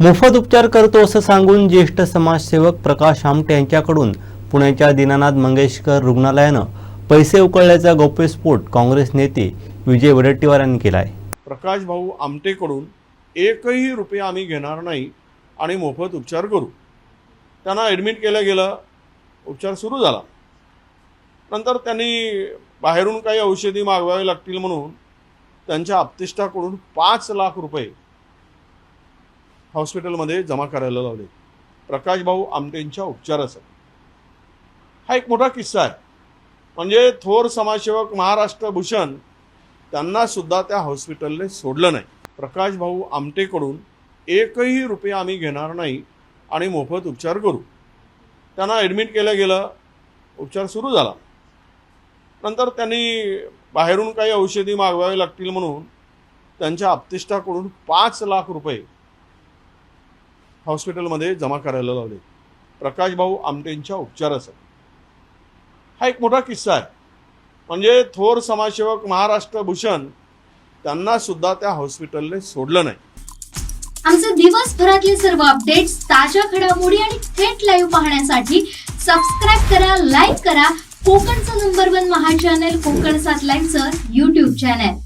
मोफत उपचार करतो असं सांगून ज्येष्ठ समाजसेवक प्रकाश आमटे यांच्याकडून पुण्याच्या दीनानाथ मंगेशकर रुग्णालयानं पैसे उकळल्याचा गौप्यस्फोट काँग्रेस नेते विजय वडेट्टीवार यांनी केला आहे प्रकाश भाऊ आमटेकडून एकही रुपया आम्ही घेणार नाही आणि मोफत उपचार करू. त्यांना ॲडमिट केलं गेलं. उपचार सुरू झाला. नंतर त्यांनी बाहेरून काही औषधी मागवावी लागतील म्हणून त्यांच्या आप्तिष्टाकडून पाच लाख रुपये हॉस्पिटलमध्ये जमा करायला लावले. प्रकाशभाऊ आमटेंच्या उपचारासाठी. हा एक मोठा किस्सा आहे. म्हणजे थोर समाजसेवक महाराष्ट्र भूषण त्यांना सुद्धा त्या हॉस्पिटलने सोडलं नाही. प्रकाश भाऊ आमटेकडून एकही रुपया आम्ही घेणार नाही आणि मोफत उपचार करू. त्यांना ॲडमिट केलं गेलं. उपचार सुरू झाला. नंतर त्यांनी बाहेरून काही औषधी मागवावी लागतील म्हणून त्यांच्या आप्तिष्ठाकडून पाच लाख रुपये हॉस्पिटलमध्ये जमा करायला लावले. प्रकाश भाऊ आमटेंच्या उपचारासाठी. हा एक मोठा किस्सा आहे. म्हणजे थोर समाजसेवक महाराष्ट्र भूषण त्यांना सुद्धा त्या हॉस्पिटलने सोडलं नाही. आमचे दिवसभरातले सर्व अपडेट्स ताज्या घडामोडी आणि थेट लाईव्ह पाहण्यासाठी सबस्क्राईब करा लाईक करा. कोकणचं number one Maha channel Konkan सात लाईव्हचं युट्यूब चॅनल